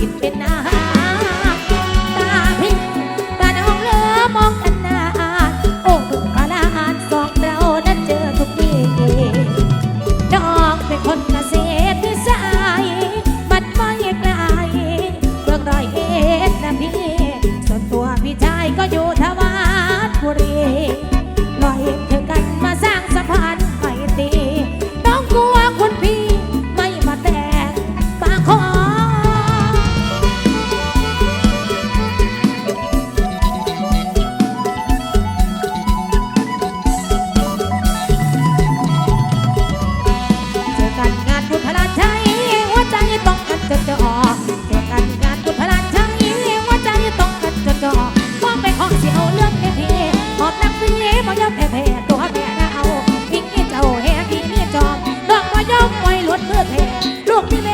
กินเป็นนะ เพื่อแผ่ลูกมีแ